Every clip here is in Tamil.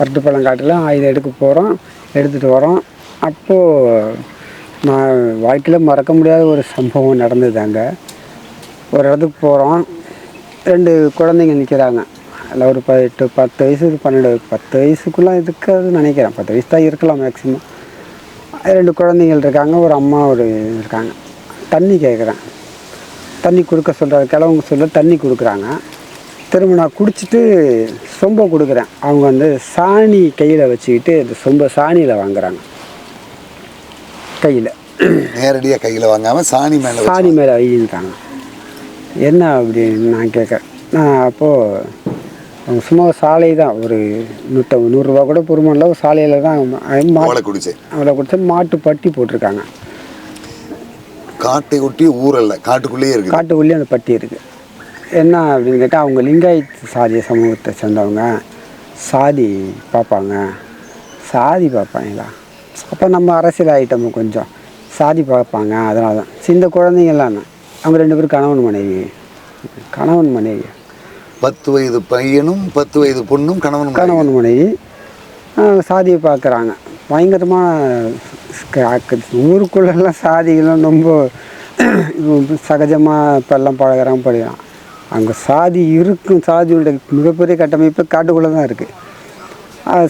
வரட்டு பழம் காட்டில் ஆயுதம் எடுக்க போகிறோம் எடுத்துகிட்டு வரோம். அப்போது நான் வாழ்க்கையில் மறக்க முடியாத ஒரு சம்பவம் நடந்தது அங்கே ஒரு இடத்துக்கு போகிறோம் ரெண்டு குழந்தைங்க நிற்கிறாங்க அதில் ஒரு பதினெட்டு எட்டு பத்து வயசு பன்னெண்டு பத்து வயசுக்குள்ளே இருக்காதுன்னு நினைக்கிறேன். பத்து வயசு தான் இருக்கலாம் மேக்ஸிமம் ரெண்டு குழந்தைங்கள் இருக்காங்க. ஒரு அம்மா ஒரு இருக்காங்க. தண்ணி கேட்குறேன் தண்ணி கொடுக்க சொல்கிற கிழவங்க சொல்ல தண்ணி கொடுக்குறாங்க. திரும்ப நான் குடிச்சிட்டு சொம்பை கொடுக்குறேன். அவங்க வந்து சாணி கையில் வச்சுக்கிட்டு இந்த சொம்பை சாணியில் வாங்குறாங்க. கையில். நேரடியாக கையில் வாங்காம சாணி மேலே சாணி மேலே வைன்றாங்க என்ன அப்படின்னு நான் கேட்குறேன். நான் அப்போது அவங்க சும்மா சாலை தான். ஒரு நூற்றம்பது நூறுரூவா கூட பொறுமல்ல ஒரு சாலையில் தான் மா ஓலை குடிச்சு. அவளை கொடுத்து மாட்டு பட்டி போட்டிருக்காங்க. காட்டை ஒட்டி ஊரல்ல காட்டுக்குள்ளேயே இருக்குது காட்டுக்குள்ளேயே அந்த பட்டி இருக்குது என்ன அப்படின்னு கேட்டால் அவங்க லிங்காயத் சாதிய சமூகத்தை சேர்ந்தவங்க. சாதி பார்ப்பாங்க. சாதி பார்ப்பாங்களா? அப்போ நம்ம அரசியல் ஆகிட்டோம் கொஞ்சம். சாதி பார்ப்பாங்க அதனால தான் சரி, இந்த குழந்தைங்களாம் அவங்க ரெண்டு பேரும் கணவன் மனைவி. கணவன் மனைவி. பத்து வயது பையனும் பத்து வயது பொண்ணும் கணவன். கணவன் மனைவி. சாதியை பார்க்குறாங்க. பயங்கரமாக ஊருக்குள்ளெல்லாம் சாதிகள்லாம் ரொம்ப சகஜமாக இப்போல்லாம் பழகிறாங்க படிக்கிறான் அங்கே சாதி இருக்கும் சாதியோட மிகப்பெரிய கட்டமைப்பு காட்டுக்குள்ளே தான் இருக்குது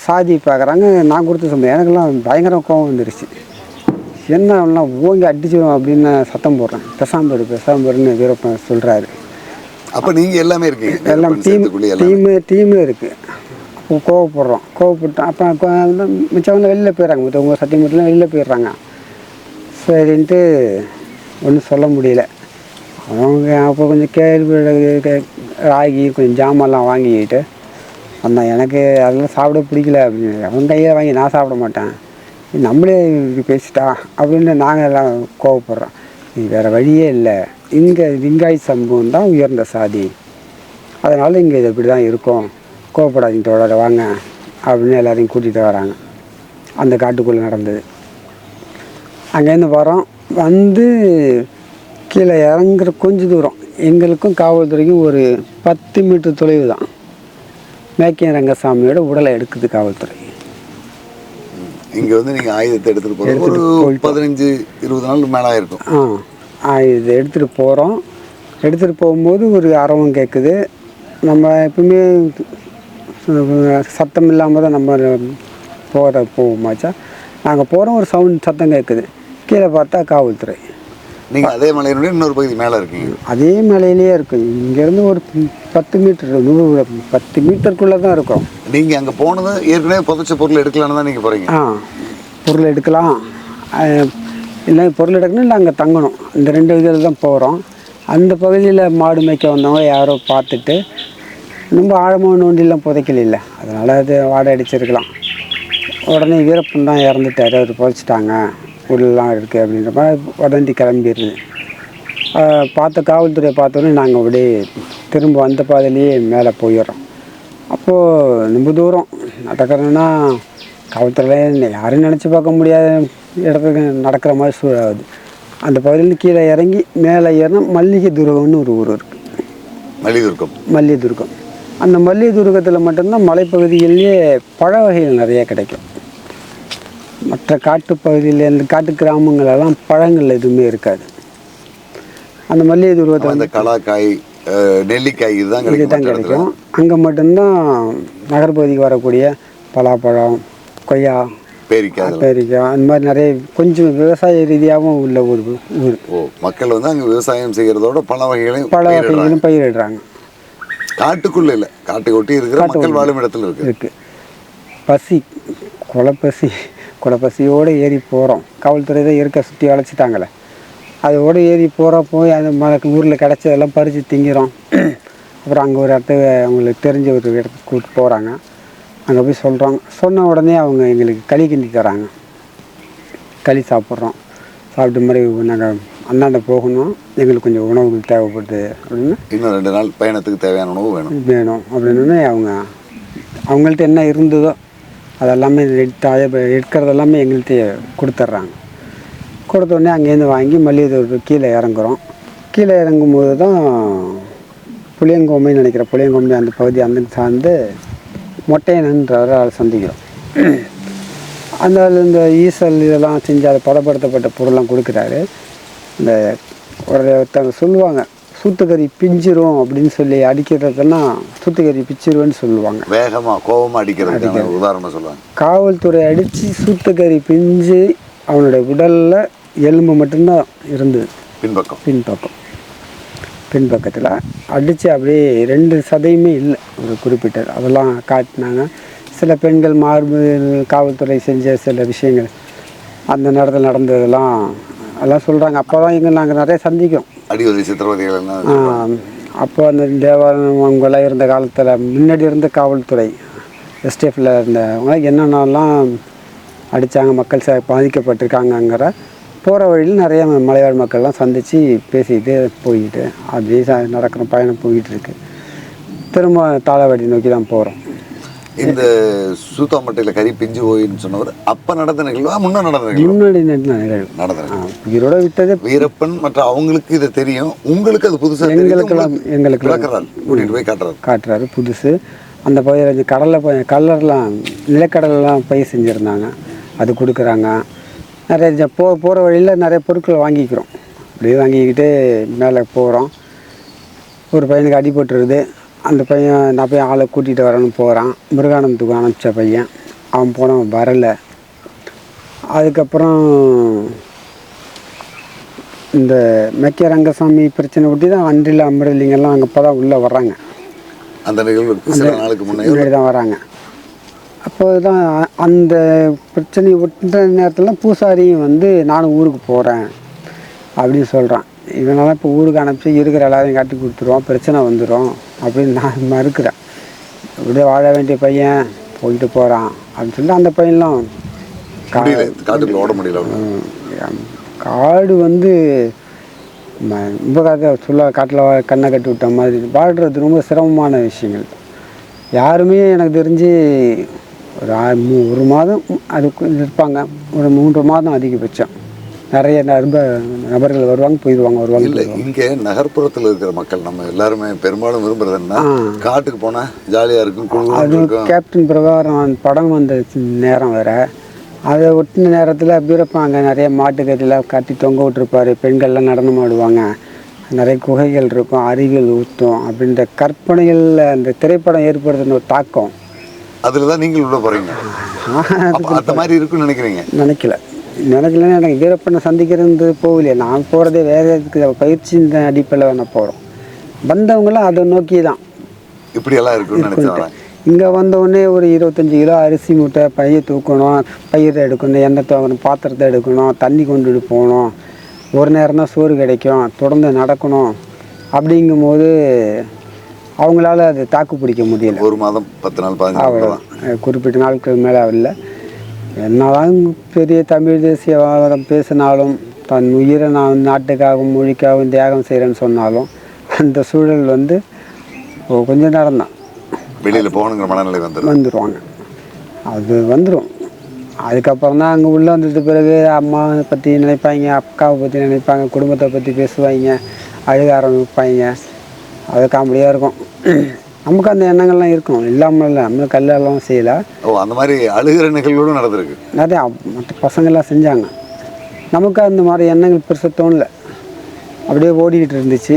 சாதி பார்க்குறாங்க நான் கொடுத்து சொன்னேன் எனக்கெல்லாம் பயங்கர கோவம் வந்துருச்சு. என்ன எல்லாம் ஓங்கி அடிச்சிடும் அப்படின்னு சத்தம் போடுறேன். பெசாம்பரு பெசாம்பருன்னு வீரப்பன் சொல்கிறாரு அப்ப நீங்க எல்லாமே இருக்கீங்க. எல்லாம் டீம் டீமு டீமு இருக்குது அப்போ கோவப்படுறோம். கோவப்பட்டோம் அப்போ மிச்சவங்க வெளியில் போயிடுறாங்க. மற்றவங்க சத்தியமூர்த்திலாம் வெளியில் போயிடுறாங்க. சரின்ட்டு ஒன்றும் சொல்ல முடியல. அவங்க அப்போ கொஞ்சம் கேள்வி ராகி கொஞ்சம் ஜாமான்லாம் வாங்கிக்கிட்டு அந்த எனக்கு அதெல்லாம் சாப்பிட பிடிக்கல. அப்படின்னு அவன் கையே வாங்கி நான் சாப்பிட மாட்டேன். நம்மளே இப்படி பேசிட்டா அப்படின்னு நாங்கள் எல்லாம் கோவப்படுறோம். இது வேறு வழியே இல்லை. இங்கே லிங்காய் சம்பவம் தான் உயர்ந்த சாதி. அதனால் இங்கே இது இப்படி தான் இருக்கும். கோவப்படாதீங்க தோழரை வாங்க அப்படின்னு எல்லாரையும் கூட்டிகிட்டு வராங்க. அந்த காட்டுக்குள்ளே நடந்தது. அங்கேருந்து வரோம் வந்து கீழே இறங்குற கொஞ்ச தூரம். எங்களுக்கும் காவல்துறைக்கும் ஒரு பத்து மீட்டர் தொலைவு தான். மேக்கிய ரங்கசாமியோட உடலை எடுக்குது காவல்துறை. இங்க வந்து நீங்க ஆயுதத்தை போறது எடுத்துட்டு ஒரு. பதினஞ்சு இருபது நாள் மேல இருக்கும் ஆ ஆ, இது எடுத்துகிட்டு போகிறோம் எடுத்துகிட்டு போகும்போது ஒரு அரவம் கேட்குது நம்ம எப்பவுமே சத்தம் இல்லாமல் தான் நம்ம போகிற போவோமாச்சா நாங்கள் போகிறோம் ஒரு சவுண்ட் சத்தம் கேட்குது கீழே பார்த்தா காவல்துறை. நீங்க அதே மலையினுடைய இன்னொரு பகுதி மேல இருக்கீங்க. அதே மலையிலேயே இருக்கும் இங்கேருந்து ஒரு பத்து மீட்டர் நூறு பத்து மீட்டருக்குள்ளே தான் இருக்கும். நீங்க அங்க போனது ஏற்கனவே புதைச்ச பொருள் எடுக்கலான்னு தான் நீங்க போறீங்க. ஆ பொருள் எடுக்கலாம். இல்லை பொருள் எடுக்கணும் இல்லை அங்கே தங்கணும். இந்த ரெண்டு இதில் தான் போகிறோம் அந்த பகுதியில் மாடு மேய்க்க வந்தவங்க யாரோ பார்த்துட்டு ரொம்ப ஆழமாக நோண்டிலாம் புதைக்கல இல்லை அதனால் அது வாடை அடிச்சிருக்கலாம். உடனே வீரப்பன் தான் இறந்துட்டார். அவர் புதைச்சிட்டாங்க. உள்ளெலாம் இருக்குது அப்படின்ற மாதிரி உடனே கிளம்பிடுது பார்த்த காவல்துறையை பார்த்தோன்னே நாங்கள் அப்படியே திரும்ப வந்த பாதையிலேயே மேலே போயிடுறோம். அப்போது ரொம்ப தூரம். நடக்கிறோன்னா காவல்துறையில் யாரும் நினச்சி பார்க்க முடியாத இடத்துக்கு நடக்கிற மாதிரி சூழாகுது அந்த பகுதியிலேருந்து கீழே இறங்கி மேலே ஏறினா மல்லிகை துருகம்னு ஒரு ஊர் இருக்குது மல்லிதுர்க்கம் மல்லிகை துருகம் அந்த மல்லிகை துருகத்தில் மட்டும்தான் மலைப்பகுதிகளிலேயே பழ வகைகள் நிறைய கிடைக்கும். மற்ற காட்டு பகுதியில் இந்த காட்டு கிராமங்களெல்லாம் பழங்கள் எதுவுமே இருக்காது. அந்த மல்லிகை துருவத்தை அந்த கலாக்காய் நெல்லிக்காய் இதுதான் கிடைக்கும் இதுதான். கிடைக்கும். அங்கே மட்டும்தான் நகர்பகுதிக்கு வரக்கூடிய பலாப்பழம் கொய்யா பேரிக்காய். பேரிக்காய் அந்த மாதிரி நிறைய கொஞ்சம் விவசாய ரீதியாகவும் உள்ள ஒரு ஊர். ஓ மக்கள் வந்து அங்க விவசாயம் செய்யறதோட பல வகைகளையும் பல பயிரிடுறாங்க. வகைகளும் பயிரிடுறாங்க. காட்டுக்குள்ள இல்ல காட்டை ஒட்டி இருக்கிற மக்கள் வாழும் இடத்துல இருக்கு. இருக்குது பசி கொலைப்பசி கொலைப்பசியோடு ஏறி போகிறோம் காவல்துறை தான் இருக்க சுற்றி அழைச்சிட்டாங்களே. அதோடு ஏறி போகிறோம் போய் அந்த ம ஊரில் கிடச்சதெல்லாம் பறித்து திங்கிறோம். அப்புறம் அங்கே ஒரு இடத்துக்கு அவங்களுக்கு தெரிஞ்ச ஒரு இடத்துக்கு கூப்பிட்டு போகிறாங்க அங்கே போய் சொல்கிறோம் சொன்ன உடனே அவங்க எங்களுக்கு களி கிண்டி தராங்க. களி சாப்பிட்றோம். சாப்பிட்ட மாதிரி நாங்கள் அந்தாண்ட போகணும். எங்களுக்கு கொஞ்சம் உணவுகள் தேவைப்படுது அப்படின்னு இன்னும் ரெண்டு நாள் பயணத்துக்கு தேவையான உணவு வேணும். வேணும் அப்படின்னு அவங்க அவங்கள்ட்ட என்ன இருந்ததோ அதெல்லாமே எடுத்து எடுக்கிறதெல்லாமே எங்கள்கிட்ட கொடுத்துட்றாங்க. கொடுத்தோடனே அங்கேருந்து வாங்கி மல்லிகை கீழே இறங்குறோம். கீழே இறங்கும்போது தான் புளியங்கோமைன்னு நினைக்கிறேன் புளியங்கோமை அந்த பகுதி அந்த சார்ந்து மொட்டையனன்றவரை ஆள் சந்திக்கிறோம். அந்த இந்த ஈசல் இதெல்லாம் செஞ்சு அதை பதப்படுத்தப்பட்ட பொருள்லாம் கொடுக்குறாரு. இந்த ஒரு ஒருத்தவங்க சொல்லுவாங்க சூத்துக்கறி பிஞ்சிரும் அப்படின்னு சொல்லி அடிக்கிறதெல்லாம் சூத்துக்கறி பிச்சிருவேன்னு சொல்லுவாங்க. வேகமா கோபமா அடிக்கிறது. உதாரணம் சொல்லுவாங்க. காவல்துறை அடித்து சூத்துக்கறி பிஞ்சு அவனுடைய உடலில் எலும்பு மட்டும்தான் இருந்தது. பின்பக்கம். பின்பக்கம். பின்பக்கத்தில் அடித்து அப்படியே ரெண்டு சதையுமே இல்லை. ஒரு குறிப்பிட்ட அதெல்லாம் காட்டினாங்க. சில பெண்கள் மார்பு காவல்துறை செஞ்ச சில விஷயங்கள். அந்த நேரத்தில் நடந்ததெல்லாம் எல்லாம் சொல்கிறாங்க அப்போ தான் இங்கே நாங்கள் நிறைய சந்திக்கிறோம். அடிவதை சித்திரவதைகள் அப்போ அந்த தேவாலயம் அவங்கெல்லாம் இருந்த காலத்தில் முன்னாடி இருந்த காவல்துறை எஸ்டிஎஃப்பில் இருந்தவங்க என்னென்னலாம் அடித்தாங்க மக்கள் ச பாதிக்கப்பட்டிருக்காங்கங்கிற போகிற வழியில் நிறைய மலையாள மக்கள்லாம் சந்தித்து பேசிக்கிட்டு போய்கிட்டு அப்படியே நடக்கிற பயணம் போய்கிட்டு இருக்கு. திரும்ப தாளவாடி நோக்கி தான் போகிறோம் இந்த சூத்தாம்பட்டையில கறி பிஞ்சு போயின்னு சொன்னவர் அப்ப நடந்த நிகழ்வா முன்ன நடந்த முன்னாடி நடந்த உயிரோட விட்டதே. வீரப்பன் மற்ற அவங்களுக்கு இது தெரியும். உங்களுக்கு அது புதுசா தெரியுது. எங்களுக்கெல்லாம் விளக்குறாரு. கூட்டிட்டு போய் காட்டுறாரு. காட்டுறாரு புதுசு. அந்த பயிர் கடலில் பயிர் கல்லர்லாம் நிலக்கடலாம் பயிர் செஞ்சுருந்தாங்க. அது கொடுக்குறாங்க. நிறைய போ போகிற வழியில் நிறைய பொருட்கள் வாங்கிக்கிறோம். அப்படியே வாங்கிக்கிட்டு மேலே போகிறோம் ஒரு பையனுக்கு அடிபட்டுருது. அந்த பையன் நான் போய் ஆளை கூட்டிகிட்டு வரேன்னு போகிறான் முருகானந்தத்துக்கு அனுப்பிச்ச பையன். அவன் போனவன் வரலை. அதுக்கப்புறம் இந்த மெக்கிய ரங்கசாமி பிரச்சனை ஒட்டி தான் அன்றில் அமிர்தலிங்கெல்லாம் அங்கே இப்போ தான் உள்ளே வர்றாங்க. அந்த நிகழ்வுக்கு சில நாளுக்கு முன்னாடி தான் வராங்க. அப்போ தான் அந்த பிரச்சனையை விட்ட நேரத்தில் பூசாரியும் வந்து நானும் ஊருக்கு போகிறேன் அப்படின்னு சொல்கிறான் இவனெல்லாம் இப்போ ஊருக்கு அனுப்பிச்சு இருக்கிற எல்லாரையும் காட்டி கொடுத்துருவோம். பிரச்சனை வந்துடும் அப்படின்னு நான் மறுக்கிறேன். அப்படியே வாழ வேண்டிய பையன் போயிட்டு போகிறான் அப்படின்னு சொல்லி அந்த பையன்லாம் காட்டுக்குள்ள ஓட முடியல காடு வந்து ரொம்ப கதை சொல்ல காட்டில் கண்ணை கட்டி விட்ட மாதிரி. வாழ்கிறது ரொம்ப சிரமமான விஷயங்கள். யாருமே எனக்கு தெரிஞ்சு ஒரு ஒரு மாதம் அதுக்கு இருப்பாங்க. ஒரு மூன்று மாதம் அதிகபட்சம். நிறைய நப நபர்கள் வருவாங்க போயிடுவாங்க வருவாங்க இல்ல இங்க நகர்ப்புறத்துல இருக்கிற மக்கள் நம்ம எல்லாருமே பெரும்பாலும் விரும்புறது என்ன காட்டுக்கு போனா ஜாலியா இருக்கும் அது கேப்டன் பிரகாரம் படம் வந்த நேரம் வேற. அதை ஒட்டின நேரத்தில் வீரப்பன் அங்கே நிறைய மாட்டுக்கறியில் கட்டி தொங்க விட்டுருப்பாரு. பெண்கள்லாம் நடனம் ஆடுவாங்க. நிறைய குகைகள் இருக்கும் அருவிகள் ஊற்றும் அப்படின்ற கற்பனைகளில் அந்த திரைப்படம் ஏற்படுத்தின ஒரு தாக்கம். அதுலதான் நீங்கள் உள்ள அப்ப அந்த மாதிரி இருக்கும்னு நினைக்கிறீங்க? நினைக்கல. நினைக்கலன்னா எனக்கு வீரப்பனை சந்திக்கிறது போகலையே. நான் போகிறதே வேற எதுக்கு? பயிற்சியின் அடிப்படையில் நான் போகிறோம் வந்தவங்களாம் அதை நோக்கி தான் இப்படி எல்லாம் இருக்கும்னு நினைச்சு வரேன் இங்கே வந்தவுடனே ஒரு இருபத்தஞ்சி கிலோ அரிசி மூட்டை பைய தூக்கணும். பயிர் எடுக்கணும். எண்ணெய் தூக்கணும் பாத்திரத்தை எடுக்கணும். தண்ணி கொண்டுட்டு போகணும். ஒரு நேரம் தான் சோறு கிடைக்கும். தொடர்ந்து நடக்கணும். அப்படிங்கும்போது அவங்களால அது தாக்கு பிடிக்க முடியல. ஒரு மாதம் பத்து நாள் அவ்வளோதான் குறிப்பிட்ட நாட்கள் மேலே இல்லை. என்னதான் பெரிய தமிழ் தேசியவாதம் பேசினாலும் தன் உயிரை நான் நாட்டுக்காகவும் மொழிக்காகவும் தியாகம் செய்கிறேன்னு சொன்னாலும் அந்த சூழல் வந்து ஒ- கொஞ்ச நேரம் தான். வெளியில போகணுங்கிற மனநிலை வந்துடும் வந்துடுவாங்க அது வந்துடும் அதுக்கப்புறம் தான் அங்கே உள்ளே வந்தது பிறகு அம்மாவை பற்றி நினைப்பாங்க அக்காவை பற்றி நினைப்பாங்க குடும்பத்தை பற்றி பேசுவாங்க அழுக ஆரம்பிப்பாங்க. அது காமெடியாக இருக்கும். நமக்கு அந்த எண்ணங்கள்லாம் இருக்கும் இல்லாமல் இல்லை. நம்ம கல்லெல்லாம் செய்யலை. ஓ அந்த மாதிரி அழுகிற நிகழ்வுகளும் நடந்திருக்கு. நிறையா மற்ற பசங்கள்லாம் செஞ்சாங்க. நமக்கு அந்த மாதிரி எண்ணங்கள் பெருசாக தோணல. அப்படியே ஓடிக்கிட்டு இருந்துச்சு.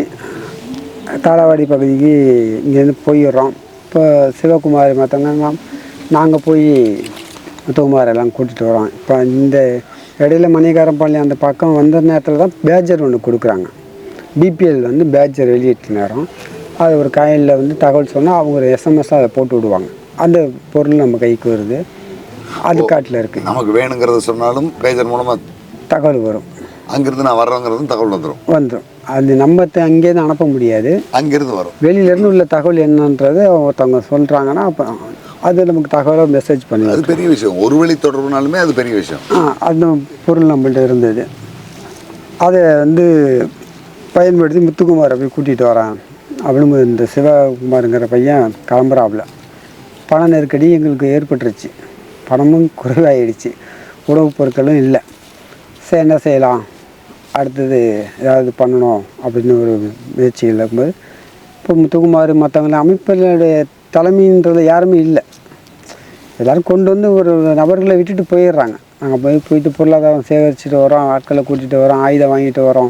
தாளவாடி பகுதிக்கு இங்கேருந்து போயிடுறோம். இப்போ சிவகுமார் மற்றவங்க நாங்கள் போய் முத்துக்குமார் எல்லாம் கூட்டிகிட்டு வரோம். இப்போ இந்த இடையில மணிகாரம்பாளையம் அந்த பக்கம் வந்த நேரத்தில் தான் பேஜர் ஒன்று கொடுக்குறாங்க. பிபிஎல் வந்து பேஜர் வெளியிட்ட நேரம். அது ஒரு காயினில் வந்து தகவல் சொன்னால் அவங்க ஒரு எஸ்எம்எஸ் அதை போட்டு விடுவாங்க. அந்த பொருள் நம்ம கைக்கு வருது. அது காட்டில் இருக்குது நமக்கு வேணுங்கிறத சொன்னாலும் பேஜர் மூலமா தகவல் வரும். அங்கிருந்து நான் வர்றேங்கிறதும் தகவல் வந்துடும் வந்துடும் அது நம்ம அங்கேருந்து அனுப்ப முடியாது. அங்கிருந்து வரும். வெளியிலேருந்து உள்ள தகவல் என்னன்றது ஒருத்தவங்க சொல்கிறாங்கன்னா அப்போ அது நமக்கு தகவலை மெசேஜ் பண்ணி அது பெரிய விஷயம். ஒரு வழி தொடர்புனாலுமே அது பெரிய விஷயம். ஆ, அந்த பொருள் நம்மள்ட்ட இருந்தது. அதை வந்து பயன்படுத்தி முத்துக்குமாரை போய் கூட்டிகிட்டு வரேன். அப்படின்னு இந்த சிவகுமாருங்கிற பையன் கிளம்புறாப்புல பண நெருக்கடி எங்களுக்கு ஏற்பட்டுருச்சு. பணமும் குறைவாயிடுச்சு. உணவுப் பொருட்களும் இல்லை. சரி என்ன செய்யலாம்? அடுத்தது ஏதாவது பண்ணணும் அப்படின்னு ஒரு முயற்சிகள் இருக்கும்போது இப்போ முத்துக்குமார் மற்றவங்கள அமைப்பினுடைய தலைமைன்றது யாருமே இல்லை. எல்லோரும் கொண்டு வந்து ஒரு நபர்களை விட்டுட்டு போயிடுறாங்க. நாங்கள் போய் போயிட்டு பொருளாதாரம் சேகரிச்சுட்டு வரோம் ஆட்களை கூட்டிகிட்டு வரோம் ஆயுதம் வாங்கிட்டு வரோம்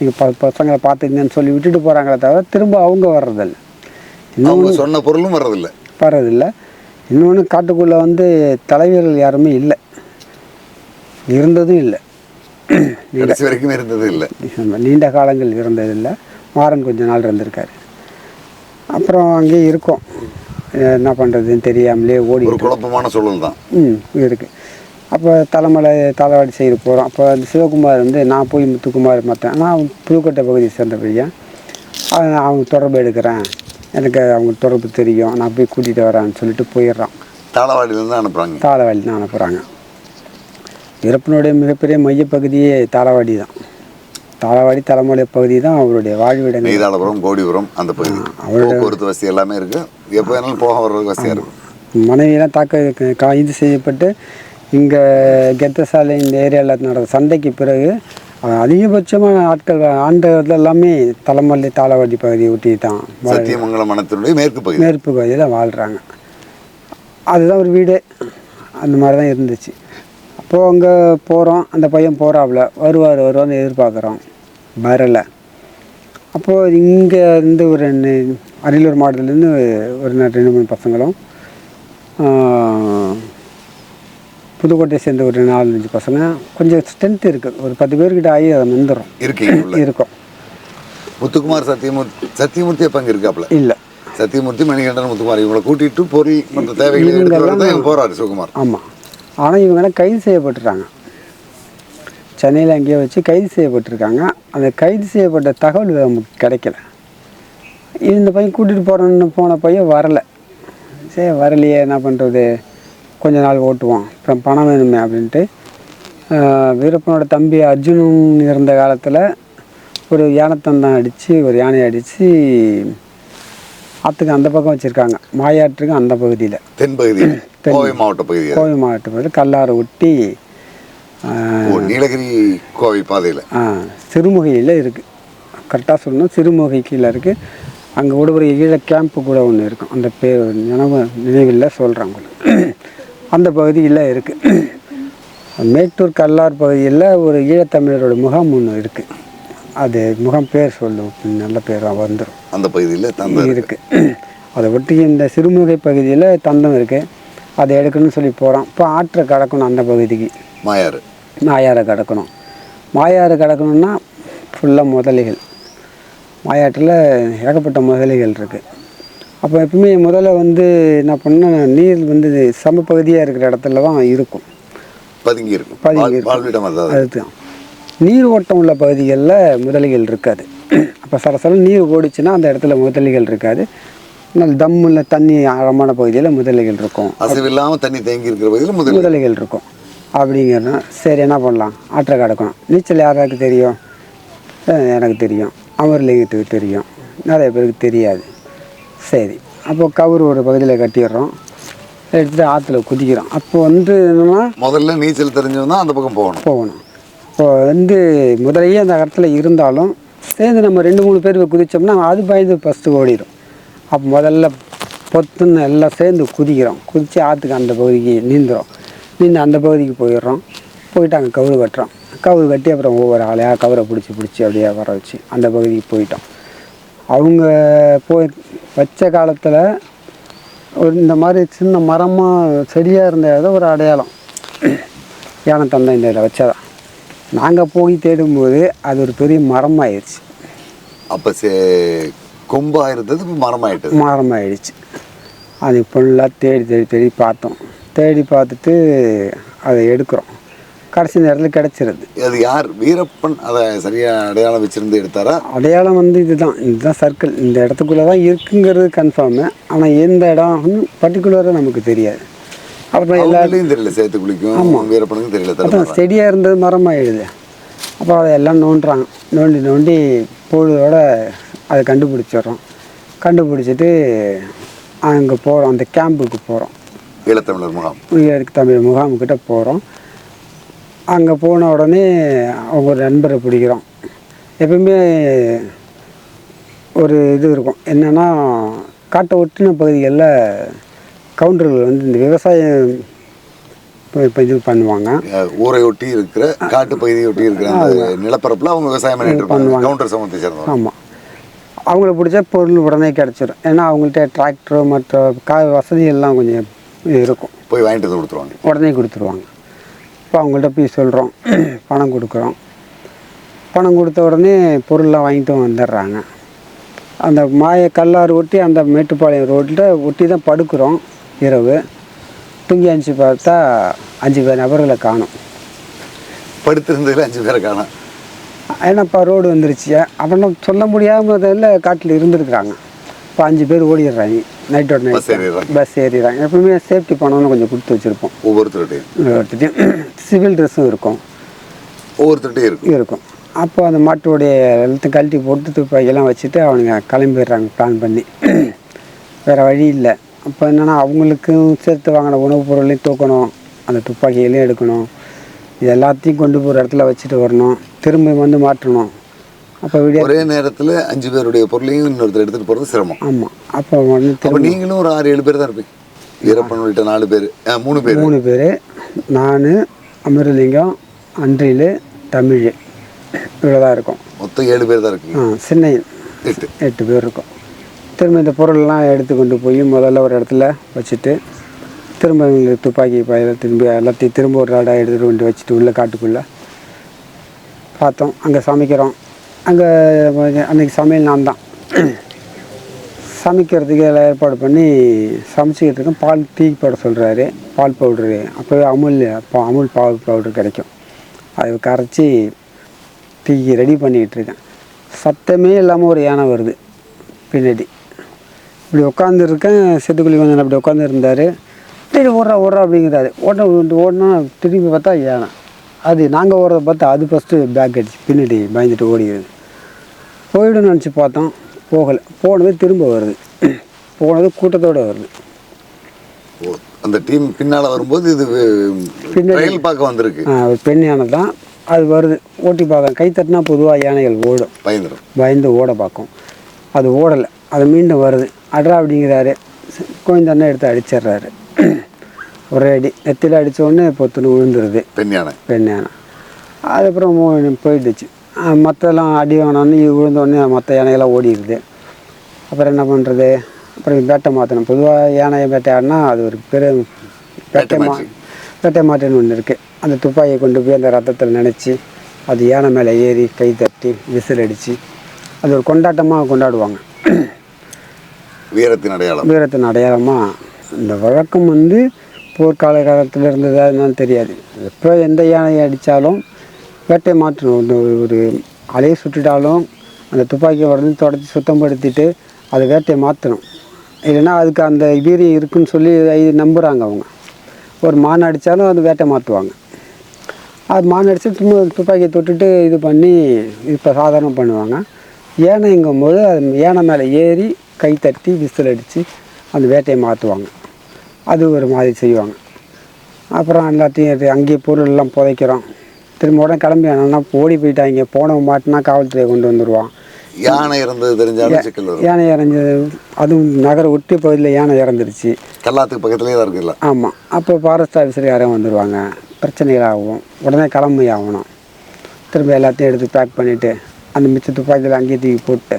நீங்கள் ப பசங்களை பார்த்துக்கங்கன்னு சொல்லி விட்டுட்டு போகிறாங்களே தவிர திரும்ப அவங்க வர்றதில்ல. அவங்க சொன்ன பொருளும் வர்றதில்ல. வர்றதில்ல. இன்னொன்று காட்டுக்குள்ளே வந்து தலைவர்கள் யாருமே இல்லை. இருந்ததும் இல்லை. கடைசி வரைக்கும் இருந்தது இல்லை. நீண்ட காலங்கள் இருந்ததில்லை மாறன் கொஞ்ச நாள் இருந்திருக்காரு. அப்புறம் அங்கேயே இருக்கோம். என்ன பண்ணுறதுன்னு தெரியாமலே ஓடி ஒரு குழப்பமான சூழல் தான் ம் இருக்குது அப்போ தலைமலை தலைவாடி சைடு போகிறோம் அப்போ அந்த சிவகுமார் வந்து நான் போய் முத்துக்குமார் மாற்றேன் நான் புதுக்கோட்டை பகுதியை சேர்ந்த பையன். அவங்க தொடர்பு எடுக்கிறேன். எனக்கு அவங்க தொடர்பு தெரியும். நான் போய் கூட்டிகிட்டு வரேன்னு சொல்லிட்டு போயிடுறான். தாளவாடியிலேருந்து அனுப்புகிறாங்க தாளவாடி தான் அனுப்புகிறாங்க இறப்பினுடைய மிகப்பெரிய மையப்பகுதியே தாளவாடி தான். தாளவாடி தலைமலை பகுதி தான் அவருடைய வாழ்விடங்கள். நெய்தாளபுரம் கோடிபுரம் அந்த பகுதி. போக்குவரத்து வசதி எல்லாமே இருக்கு. எப்போ வேணாலும் போக வர்றதுக்கு வசதியாக இருக்கும். மனைவியெல்லாம் தாக்க கைது செய்யப்பட்டு இங்கே கெத்தசாலை இந்த ஏரியாவில் நடந்த சண்டைக்கு பிறகு அதிகபட்சமான ஆட்கள் ஆண்டவர்கள் எல்லாமே தலைமல்லி தாளவாடி பகுதியை ஒட்டி தான் சத்தியமங்கலம் வனத்தினுடைய மேற்கு பகுதி. மேற்கு பகுதியில் வாழ்கிறாங்க அதுதான் ஒரு வீடு. அந்த மாதிரி தான் இருந்துச்சு. அப்போது அங்கே போகிறோம் அந்த பையன் போகிறாப்புல வருவார் வருவார்னு எதிர்பார்க்குறோம். வரலை. அப்போது இங்கே இருந்து ஒரு ரெண்டு அரியலூர் மாவட்டத்துலேருந்து ஒரு ரெண்டு மூணு பசங்களும் புதுக்கோட்டையை சேர்ந்த ஒரு நாலு அஞ்சு பசங்க கொஞ்சம் ஸ்ட்ரென்த் இருக்குது ஒரு பத்து பேர்கிட்ட ஆகி அதை வந்துடும் இருக்கீங்க இருக்கும். முத்துக்குமார் சத்தியமூர்த்தி சத்தியமூர்த்தி அப்போ அங்கே இருக்காப்புல? இல்லை. சத்தியமூர்த்தி மணிகண்டன் முத்துக்குமார் இவங்களை கூட்டிட்டு பொருள் மற்ற தேவைகளை எடுத்து சிவகுமார் ஆமாம் ஆனால் இவங்கெல்லாம் கைது செய்யப்பட்டுட்டாங்க. சென்னையில் அங்கேயே வச்சு கைது செய்யப்பட்டிருக்காங்க. அந்த கைது செய்யப்பட்ட தகவல் நமக்கு கிடைக்கல. இந்த பையன் கூட்டிகிட்டு போகிறேன்னு போன பையன் வரலை. சரி வரலையே என்ன பண்ணுறது கொஞ்ச நாள் ஓட்டுவோம் அப்புறம் பணம் வேணுமே அப்படின்ட்டு வீரப்பனோட தம்பி அர்ஜுனும் இருந்த காலத்தில் ஒரு யானைத்தந்தான் அடித்து ஒரு யானையை அடித்து ஆற்றுக்கு அந்த பக்கம் வச்சுருக்காங்க. மாயாற்றுக்கு அந்த பகுதியில். தென் பகுதியில். கோவை மாவட்ட பகுதி. கோவை மாவட்டம் வந்து கல்லாறு ஒட்டி நீலகிரி கோவை பாதையில். ஆ, சிறுமுகையில் இருக்குது கரெக்டாக சொல்லணும். சிறுமுகை கீழே இருக்குது அங்கே கூட ஒரு ஈழ கேம்ப்பு கூட ஒன்று இருக்கும். அந்த பேர் நினைவு நினைவில் சொல்கிறேன் உங்களுக்கு. அந்த பகுதியில் இருக்குது மேட்டூர் கல்லார் பகுதியில் ஒரு ஈழத்தமிழரோட முகாம் ஒன்று இருக்குது அது முகாம் பேர் சொல்லும் நல்ல பேர் வந்துடும் அந்த பகுதியில் தந்த இருக்கு. அதை ஒட்டி இந்த சிறுமுகை பகுதியில் தந்தம் இருக்குது அதை எடுக்கணும்னு சொல்லி போகிறோம் இப்போ ஆற்றை கடக்கணும் அந்த பகுதிக்கு. மாயாறு. மாயாரை கடக்கணும். மாயாறு கடக்கணும்னா ஃபுல்லாக முதலைகள். மாயாற்றில் ஏகப்பட்ட முதலைகள் இருக்குது அப்போ எப்பவுமே முதல்ல வந்து என்ன பண்ணால் நீர் வந்து சமபகுதியாக இருக்கிற இடத்துல தான் இருக்கும். பதுங்கி இருக்கும் பதுங்கி இருக்கும். அதுதான். நீர் ஓட்டம் உள்ள பகுதிகளில் முதலைகள் இருக்காது. அப்போ சலசல நீர் ஓடிச்சுன்னா அந்த இடத்துல முதலைகள் இருக்காது. நல்ல தம்மில் தண்ணி ஆழமான பகுதியில் முதலைகள் இருக்கும். அசைவில்லாமல் தண்ணி தேங்கி இருக்கிற பகுதியில் முதல் முதலைகள் இருக்கும். அப்படிங்கிறனா சரி என்ன பண்ணலாம்? ஆற்றை கடக்கணும். நீச்சல் யாராருக்கு தெரியும்? எனக்கு தெரியும். அமர்லிங்கத்துக்கு தெரியும். நிறைய பேருக்கு தெரியாது. சரி. அப்போ கவுர் ஒரு பகுதியில் கட்டிடுறோம். எடுத்துகிட்டு ஆற்றுல குதிக்கிறோம். அப்போ வந்து என்னன்னா முதல்ல நீச்சல் தெரிஞ்சவன் தான் அந்த பக்கம் போகணும். போகணும். இப்போ வந்து முதலையே அந்த இடத்துல இருந்தாலும் சேர்ந்து நம்ம ரெண்டு மூணு பேர் குதித்தோம்னா அது பயந்து ஃபஸ்ட்டு ஓடிடும் அப்போ முதல்ல பொத்துன்னு எல்லாம் சேர்ந்து குதிக்கிறோம். குதித்து ஆற்றுக்கு அந்த பகுதிக்கு நீந்துறோம் நீந்து அந்த பகுதிக்கு போயிடுறோம். போயிட்டு அங்கே கவுரு கட்டுறோம். கவுரு கட்டி அப்புறம் ஒவ்வொரு ஆளையாக கவுரை பிடிச்சி பிடிச்சி அப்படியே வர வச்சு அந்த பகுதிக்கு போயிட்டோம். அவங்க போய் வச்ச காலத்தில் ஒரு இந்த மாதிரி சின்ன மரமாக செடியாக இருந்த ஒரு அடையாளம். யானை தந்தை இந்த இதில் வச்சதான் நாங்கள் போய் தேடும்போது அது ஒரு பெரிய மரமாயிடுச்சு அப்போ சே கொம்பாக இருந்தது இப்போ மரமாயிட்டது. மரமாயிடுச்சு. அது ஃபுல்லாக தேடி தேடி தேடி பார்த்தோம். தேடி பார்த்துட்டு அதை எடுக்கிறோம். கடைசி நேரத்தில் கிடச்சிருது. அது யார்? வீரப்பன் அதை சரியாக அடையாளம் வச்சிருந்து எடுத்தாரா? அடையாளம் வந்து இதுதான். இதுதான் சர்க்கிள் இந்த இடத்துக்குள்ளே தான் இருக்குங்கிறது கன்ஃபார்மு ஆனால் எந்த இடம்னு பர்டிகுலராக நமக்கு தெரியாது. அப்புறம் எல்லா அவங்களையும் தெரியல சேர்த்து குளிக்கும் வீரப்பனுக்கும் தெரியல அதான் செடியாக இருந்தது மரமாயிடுது அப்புறம் அதை எல்லாம் நோண்டுறாங்க. நோண்டி நோண்டி பொழுதோட அதை கண்டுபிடிச்சிடுறோம். கண்டுபிடிச்சிட்டு அங்கே போகிறோம் அந்த கேம்புக்கு போகிறோம் ஈழத்தமிழர் முகாம். உயருக்கு தமிழ் முகாமுக்கிட்ட போகிறோம் அங்கே போன உடனே அவங்க ஒரு நண்பரை பிடிக்கிறோம். எப்பவுமே ஒரு இது இருக்கும். என்னென்னா காட்டை ஒட்டின பகுதிகளில் கவுண்டர்கள் வந்து இந்த விவசாயம் இப்போ இது பண்ணுவாங்க. ஊரை ஒட்டி இருக்கிற காட்டு பகுதியை ஒட்டி இருக்கிற நிலப்பரப்புல அவங்க விவசாயம் பண்ணிட்டு இருப்பாங்க. கவுண்டர் சமூகத்தை சேர்ந்தவங்க. ஆமாம் அவங்கள பிடிச்சா பொருள் உடனே கிடச்சிரும். ஏன்னா அவங்கள்ட்ட டிராக்டர் மற்ற கா வசதி எல்லாம் கொஞ்சம் இருக்கும். போய் வாங்கிட்டு கொடுத்துருவாங்க. உடனே கொடுத்துருவாங்க. இப்போ அவங்கள்ட்ட போய் சொல்கிறோம் பணம் கொடுக்குறோம். பணம் கொடுத்த உடனே பொருள்லாம் வாங்கிட்டு வந்துடுறாங்க. அந்த மாய கல்லாறு ஒட்டி அந்த மேட்டுப்பாளையம் ரோட்டில் ஒட்டி தான் படுக்கிறோம் இரவு. தூங்கி அஞ்சு பார்த்தா அஞ்சு பேர் நபர்களை காணும். படுத்திருந்ததுல அஞ்சு பேரை காணோம். ஏன்னாப்பா ரோடு வந்துருச்சு? அப்புறம் சொல்ல முடியாமல் காட்டில் இருந்திருக்கிறாங்க. இப்போ அஞ்சு பேர் ஓடிடுறாங்க. நைட்டோட நைட் பஸ் ஏறிடுறாங்க. எப்பவுமே சேஃப்டி பணம்னு கொஞ்சம் கொடுத்து வச்சுருப்போம். ஒவ்வொருத்தருடையும் ஒருத்தட்டையும் சிவில் ட்ரெஸ்ஸும் இருக்கும். ஒவ்வொருத்தருடையும் இருக்கும். இருக்கும். அப்போ அந்த மாட்டோடைய எல்லாத்தையும் கழட்டி போட்டு துப்பாக்கியெல்லாம் வச்சுட்டு அவனுங்க கிளம்பிடுறாங்க பிளான் பண்ணி. வேறு வழி இல்லை. அப்போ என்னென்னா அவங்களுக்கும் சேர்த்து வாங்கின உணவுப் பொருளையும் தூக்கணும். அந்த துப்பாக்கிகளையும் எடுக்கணும். இது எல்லாத்தையும் கொண்டு போகிற இடத்துல வச்சுட்டு வரணும். திரும்ப வந்து மாற்றணும். அப்போ விடிய ஒரே நேரத்துல அஞ்சு பேருடைய பொருளையும் இன்னொருத்தர் எடுத்துட்டு போறது சிரமம். ஆமாம் அப்போ வந்து அப்ப நீங்களும் ஒரு ஆறு ஏழு பேர் தான் இருப்பீங்க. வீரப்பன் உள்ளிட்ட நாலு பேர். மூணு பேர். மூணு பேர். நான் அமிர்தலிங்கம் அன்றில் தமிழ். இவ்வளோதான் இருக்கும். மொத்தம் ஏழு பேர் தான் இருக்கீங்க. ஆ சின்னையன் எட்டு. எட்டு பேர் இருக்கும். திரும்ப இந்த பொருள்லாம் எடுத்து கொண்டு போய் முதல்ல ஒரு இடத்துல வச்சுட்டு திரும்ப இவங்களுக்கு துப்பாக்கி பயில திரும்பி எல்லாத்தையும் திரும்ப ஒரு ராடாக எடுத்துகிட்டு கொண்டு வச்சுட்டு உள்ள காட்டுக்குள்ளே பார்த்தோம். அங்கே சமைக்கிறோம். அங்கே அன்றைக்கி சமையல் நான் தான். சமைக்கிறதுக்கு எல்லாம் ஏற்பாடு பண்ணி சமைச்சிக்கிட்டு இருக்கேன் பால் டீ போட சொல்கிறாரு பால் பவுட்ரு. அப்போவே அமுல் பா- அமுல் பால் பவுட்ரு கிடைக்கும். அதை கரைச்சி டீக்கு ரெடி பண்ணிக்கிட்டு இருக்கேன். சத்தமே இல்லாமல் ஒரு யானை வருது பின்னாடி. இப்படி உட்காந்துருக்கேன் செத்துக்குழி வந்து அப்படி உட்காந்துருந்தார் திடீர் ஓடுறா ஓடுறா அப்படிங்கிறாரு. ஓட்ட ஓடனா திரும்பி பார்த்தா யானை. அது நாங்கள் ஓடுறத பார்த்தா அது ஃபஸ்ட்டு பேக் அடிச்சு பின்னாடி பயந்துட்டு ஓடிடுது. போயிடும்னு நினச்சி பார்த்தோம் போகலை. போனது திரும்ப வருது. போனது கூட்டத்தோடு வருது. அந்த டீம் பின்னால வரும்போது இது ட்ரையல் பார்க்க வந்திருக்கு. பெண் யானை தான். அது வருது. ஓட்டி பார்க்க கை தட்டினா பொதுவாக யானைகள் ஓடும். பயந்துரும். பயந்து ஓட பார்க்கும். அது ஓடலை. அது மீண்டும் வருது. அட்ரா அப்படிங்கிறாரு. கொஞ்சம் தண்ணி எடுத்து அடிச்சிடுறாரு. ஒரே அடி நெத்தியில் அடிச்ச உடனே பொத்துன்னு விழுந்துருது பெண் யானை பெண் யானை அதுக்கப்புறம் போயிடுச்சு மற்றெல்லாம் அடி வாங்கினோடனே இது விழுந்த உடனே மற்ற யானைகள்லாம் ஓடிடுது அப்புறம் என்ன பண்ணுறது அப்புறம் வேட்டை மாற்றணும் பொதுவாக யானையை வேட்டையாடினா அது ஒரு பெரிய வேட்டை மா. வேட்டை மாட்டுன்னு ஒன்று இருக்குது அந்த துப்பாக்கியை கொண்டு போய் அந்த ரத்தத்தில் நினச்சி அது யானை மேலே ஏறி கை தட்டி விசில் அடித்து அது ஒரு கொண்டாட்டமாக கொண்டாடுவாங்க. வீரத்தின் அடையாளம். வீரத்தின் அடையாளமாக இந்த வழக்கம் வந்து போர்க்கால காலத்தில் இருந்ததா என்னன்னு தெரியாது. எப்போ எந்த யானையை அடித்தாலும் வேட்டை மாற்றணும் இந்த ஒரு அலையை சுட்டுட்டாலும் அந்த துப்பாக்கியை உடனே தொடச்சி சுத்தப்படுத்திட்டு அதை வேட்டையை மாற்றணும் இல்லைன்னா அதுக்கு அந்த வீரியம் இருக்குன்னு சொல்லி நம்புகிறாங்க அவங்க. ஒரு மான் அடித்தாலும் அது வேட்டை மாற்றுவாங்க அது மான் அடித்து திரும்ப துப்பாக்கியை தொட்டுட்டு இது பண்ணி இப்போ சாதாரணம் பண்ணுவாங்க. யானைங்கும் போது அது யானை மேலே ஏறி கை தட்டி விசில் அடித்து அந்த வேட்டையை மாற்றுவாங்க அது ஒரு மாதிரி செய்வாங்க. அப்புறம் எல்லாத்தையும் அங்கேயே பொருள் எல்லாம் புதைக்கிறோம். திரும்ப உடனே கிளம்பி ஆனால் ஓடி போயிட்டாங்க. போனவன் மாட்டினா காவல்துறையை கொண்டு வந்துடுவான் யானை இறந்தது தெரிஞ்சாலும் சிக்கல் வரும். யானை இறஞ்சது அதுவும் நகர ஒட்டி பகுதியில் யானை இறந்துருச்சு. கல்லாத்துக்கு பக்கத்துலேயே தான் இருக்குல்ல. ஆமாம் அப்போ ஃபாரஸ்ட் ஆஃபீஸர் யாரும் வந்துடுவாங்க பிரச்சனைகள் ஆகும். உடனே கிளம்பி ஆகணும். திரும்ப எல்லாத்தையும் எடுத்து பேக் பண்ணிவிட்டு அந்த மிச்ச துப்பாக்கியில் அங்கேயே தூக்கி போட்டு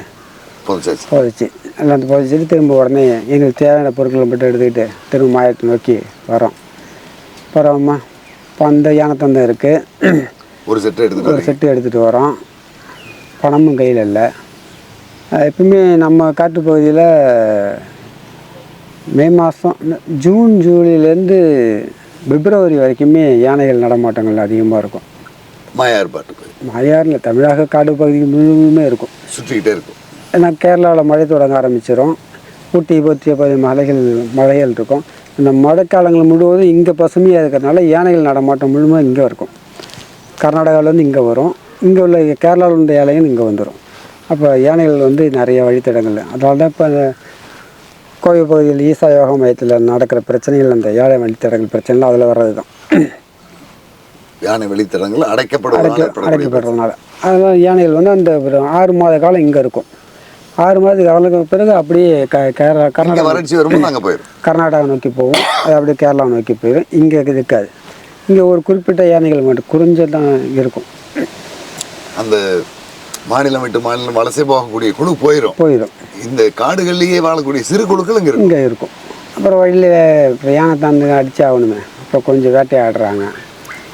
புதைச்சாச்சு புதைச்சி. எல்லாம் புதைச்சிட்டு திரும்ப உடனே எங்களுக்கு தேவையான பொருட்களை மட்டும் எடுத்துக்கிட்டு திரும்ப மாயத்தை நோக்கி வரோம் வரோம்மா இப்போ அந்த யானை தந்தம் இருக்குது ஒரு செட்டு எடுத்துட்டு ஒரு செட்டு எடுத்துகிட்டு வரோம் பணமும் கையில் இல்லை. எப்பவுமே நம்ம காட்டுப்பகுதியில் மே மாதம் ஜூன் ஜூலைலேருந்து பிப்ரவரி வரைக்குமே யானைகள் நடமாட்டங்கள் அதிகமாக இருக்கும். மாயார் பாட்டுக்கு மலையாறில் தமிழக காடு பகுதி முழுவதுமே இருக்கும். சுற்றிக்கிட்டே இருக்கும். ஏன்னா கேரளாவில் மழை தொடங்க ஆரம்பிச்சிடும் ஊட்டி பற்றிய பகுதி மலைகள் மலைகள் இருக்கும். இந்த மழைக்காலங்கள் முழுவதும் இங்கே பசுமையாக இருக்கிறதுனால யானைகள் நடமாட்டம் முழுமையாக இங்கே இருக்கும். கர்நாடகாவிலேருந்து இங்கே வரும். இங்கே உள்ள கேரளாவில் உள்ள யானைகள் இங்கே வந்துடும் அப்போ யானைகள் வந்து நிறைய வழித்தடங்கள். அதனால தான் இப்போ கோவில் பகுதியில் ஈசா யோகா மையத்தில் நடக்கிற பிரச்சனைகள் அந்த யானை வழித்தடங்கள் பிரச்சனைலாம் அதில் வர்றது தான் யானை வெளித்தடங்கள் அடைக்கப்படுவதால் அடைக்க ஏற்படக்கூடிய அடைக்கப்படுறதுனால. அதனால் யானைகள் வந்து அந்த ஒரு ஆறு மாத காலம் இங்கே இருக்கும். ஆறு மாதத்துக்கு அவளுக்கு பிறகு அப்படியே க கேரளா கர்நாடகா வறட்சி வரும்போது அங்க போயிடும் கர்நாடகா நோக்கி போகும் அது அப்படியே கேரளா நோக்கி போயிடும் இங்கே இருக்காது. இங்கே ஒரு குறிப்பிட்ட யானைகள் மட்டும் குறிஞ்சல் தான் இருக்கும். அந்த மாநிலம் விட்டு மாநிலம் வலசை போகக்கூடிய குழு போயிடும் போயிடும் இந்த காடுகள்லயே வாழக்கூடிய சிறு குழுக்கள் இங்க இங்கே இருக்கும். அப்புறம் வழியில் யானை தந்து அடிச்சாகணுமே. அப்புறம் கொஞ்சம் வேட்டையாடுறாங்க.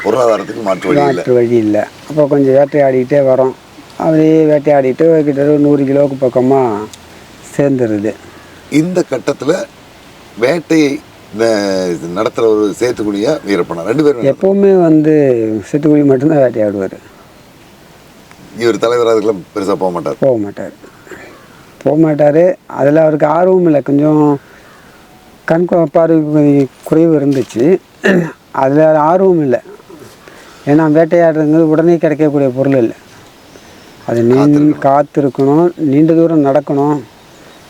பொருளாதாரத்துக்கு மாற்று வழி இல்லை. மாற்று வழி இல்லை. அப்புறம் கொஞ்சம் வேட்டையாடிக்கிட்டே வரோம். அப்படியே வேட்டையாடிட்டு கிட்ட நூறு கிலோவுக்கு பக்கமாக சேர்ந்துருது. இந்த கட்டத்துல வேட்டையை ந- நடத்துற ஒரு சேத்துக்குடியா வீரப்பனா? ரெண்டு பேரும் எப்போவுமே வந்து சிட்டுக்குழி மட்டும்தான் வேட்டையாடுவார். இவர் தலைவர் அதுக்கெல்லாம் பெருசா போக மாட்டார். போக மாட்டார். போக மாட்டார். அதில் அவருக்கு ஆர்வம் இல்லை. கொஞ்சம் கண் பார்வை குறைவு இருந்துச்சு. அதில் ஆர்வம் இல்லை. ஏன்னா வேட்டையாடுறது உடனே கிடைக்கக்கூடிய பொருள் இல்லை. அது நீ காத்திருக்கணும். நீண்ட தூரம் நடக்கணும்.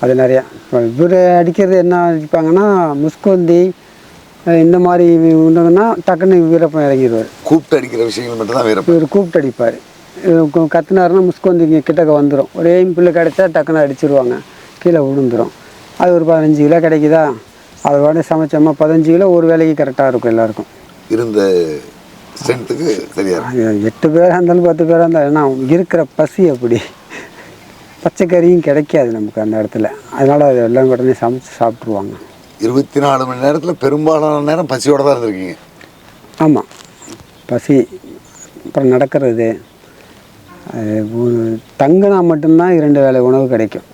அது நிறையா. இப்போ இவர் அடிக்கிறது என்ன அடிப்பாங்கன்னா முஸ்கொந்தி இந்த மாதிரி உண்டுங்கன்னா டக்குன்னு வீரப்பன் இறங்கிடுவார். கூப்பிட்டு அடிக்கிற விஷயங்கள் மட்டும் தான் வீரப்பன் இவர் கூப்பிட்டு அடிப்பார். கத்துனாருன்னா முஸ்கொந்தி இங்கே கிட்டக்க வந்துடும் ஒரே பிள்ளை கிடைச்சா டக்குன்னு அடிச்சிருவாங்க. கீழே விழுந்துரும். அது ஒரு பதினஞ்சு கிலோ கிடைக்குதா? அதை உடனே சமைச்சோமா? பதினஞ்சு கிலோ ஒரு வேலைக்கு கரெக்டாக இருக்கும் எல்லாருக்கும். இருந்த ஸ்ட்ரென்த்துக்கு சரியா இருக்கும் அது எட்டு பேராக இருந்தாலும் பத்து பேராக இருந்தாலும் ஏன்னா இருக்கிற பசி அப்படி. பச்சைக்கறியும் கிடைக்காது நமக்கு அந்த இடத்துல. அதனால் அது எல்லாம் உடனே சமைச்சு சாப்பிட்ருவாங்க இருபத்தி நாலு மணி நேரத்துல பெரும்பாலான நேரம் பசியோட தான் இருந்திருக்கீங்க. ஆமாம் பசி அப்புறம் நடக்கிறது. தங்குனா மட்டும்தான் இரண்டு வேளை உணவு கிடைக்கும்.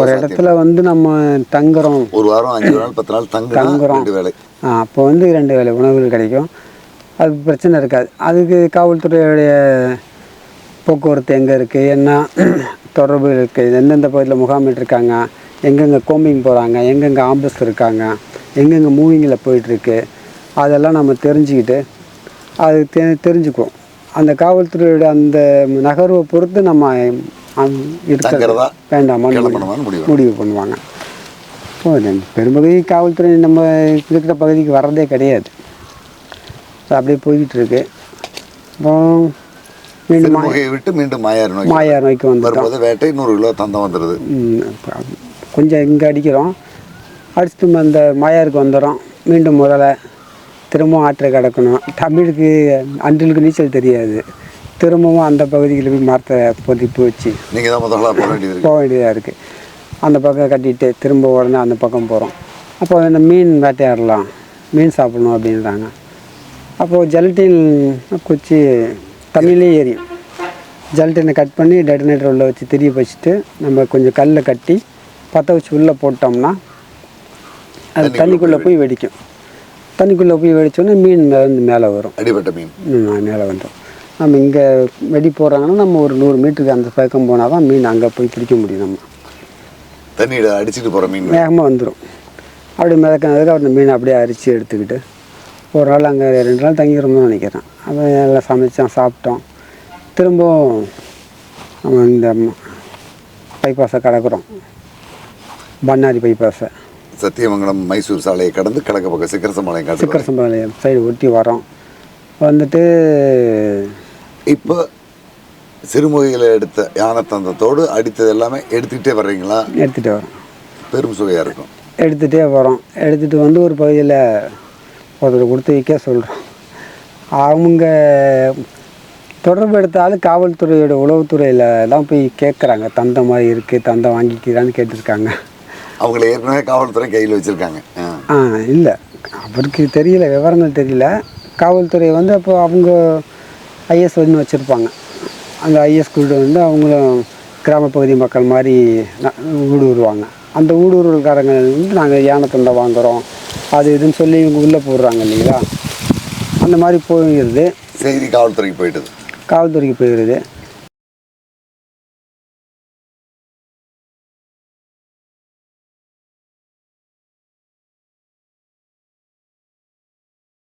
ஒரு இடத்துல வந்து நம்ம தங்குறோம். ஒரு வாரம் அஞ்சு நாள் பத்து நாள் தங்குறோம். ரெண்டு வேலை அப்போ வந்து இரண்டு வேளை உணவுகள் கிடைக்கும். அது பிரச்சனை இருக்காது. அதுக்கு காவல்துறையுடைய போக்குவரத்து எங்கே இருக்குது என்ன தொடர்பு இருக்குது எந்தெந்த பகுதியில் முகாமிட்டிருக்காங்க எங்கெங்கே கோம்பிங் போகிறாங்க எங்கெங்கே ஆம்பஸ் இருக்காங்க? எங்கெங்கே மூவிங்கில் போயிட்டுருக்கு? அதெல்லாம் நம்ம தெரிஞ்சுக்கிட்டு அது தெ தெரிஞ்சுக்குவோம். அந்த காவல்துறையோட அந்த நகர்வை பொறுத்து நம்ம இருக்கிற தங்குறதா? வேண்டாமான்னு முடிவு பண்ணுவாங்க. பெரும்பகுதி காவல்துறை நம்ம இருக்கிற பகுதிக்கு வர்றதே கிடையாது. அது அப்படியே போய்கிட்டு இருக்கு அப்புறம் மீண்டும் விட்டு மீண்டும் மாயார் நோக்கி மாயார் நோக்கி வந்துட்டோம். வரும்போது வேட்டை நூறு கிலோ தந்தம் வந்துடுது கொஞ்சம் இங்கே அடிக்கிறோம். அடிச்சுட்டு அந்த மாயாருக்கு வந்துடுறோம். மீண்டும் முதல்ல திரும்பவும் ஆற்றை கடக்கணும். தமிழுக்கு அன்றிலுக்கு நீச்சல் தெரியாது. திரும்பவும் அந்த பகுதியில் போய் மரத்தை பொதிப்பு வச்சு நீங்க தான் முதல்ல போக வேண்டியதாக இருக்குது அந்த பக்கம் கட்டிட்டு திரும்ப உடனே அந்த பக்கம் போகிறோம் அப்போ இந்த மீன் வேட்டையாடலாம் மீன் சாப்பிடணும் அப்படின்றாங்க. அப்போது ஜெலட்டின் குச்சி தண்ணியிலே எரியும். ஜெலட்டினை கட் பண்ணி டெட்டனேட்டர் உள்ள வச்சு திரிய வச்சுட்டு நம்ம கொஞ்சம் கல்லை கட்டி பற்ற வச்சு உள்ளே போட்டோம்னா அது தண்ணிக்குள்ளே போய் வெடிக்கும். தண்ணிக்குள்ளே போய் வெடிச்சோன்னே மீன் வந்து மேலே வரும். அடிபட்ட மீன். மேலே வந்துடும் நம்ம இங்கே வெடி போடுறாங்கன்னா நம்ம ஒரு நூறு மீட்டருக்கு அந்த பக்கம் போனால் தான் மீன் அங்கே போய் பிடிக்க முடியும் நம்ம. தண்ணியில அடிச்சிட்டு போற மீன் வேகமாக வந்துடும் அப்படி மிதக்கினதுக்கு அந்த மீனை அப்படியே அரிச்சு எடுத்துக்கிட்டு ஒரு நாள் அங்கே ரெண்டு நாள் தங்கியிருந்தோம்னு நினைக்கிறேன். அப்போ எல்லாம் சமைச்சோம் சாப்பிட்டோம். திரும்பவும் நம்ம இந்த பைபாஸை கடக்குறோம். பண்ணாரி பைபாஸை சத்தியமங்கலம் மைசூர் சாலையை கடந்து கிழக்கு பக்கம் சிக்கரசமலை காட்டு சிக்கர் சம்பாளையம் சைடு ஒட்டி வரோம். வந்துட்டு இப்போ சிறுமுகையில் எடுத்த யானை தந்தத்தோடு அடித்தது எல்லாமே எடுத்துக்கிட்டே வர்றீங்களா? எடுத்துகிட்டு வரோம். பெரும் சுவையாக இருக்கும். எடுத்துகிட்டே வரோம். எடுத்துகிட்டு வந்து ஒரு பகுதியில் ஒருத்தர் கொடுத்து வைக்க சொல்கிறோம் அவங்க தொடர்பு எடுத்தாலும் காவல்துறையோட உளவுத்துறையில் தான் போய் கேட்குறாங்க தந்தம் மாதிரி இருக்குது தந்தம் வாங்கிக்கிறான்னு கேட்டிருக்காங்க. அவங்கள ஏற்கனவே காவல்துறை கையில் வச்சுருக்காங்க. ஆ. இல்லை. அவருக்கு தெரியல விவரங்கள் தெரியல. காவல்துறை வந்து அப்போ அவங்க ஐஎஸ் வந்து வச்சுருப்பாங்க. அந்த ஐஎஸ் கூட வந்து அவங்களும் கிராம பகுதி மக்கள் மாதிரி ஊடுருவாங்க அந்த ஊடுருவல்காரங்க வந்து நாங்கள் யானை தண்டை வாங்குகிறோம் அது இதுன்னு சொல்லி இவங்க உள்ளே போடுறாங்க இல்லைங்களா? அந்த மாதிரி போயிடுது. செய்தி காவல்துறைக்கு போயிட்டது. காவல்துறைக்கு போயிடுது.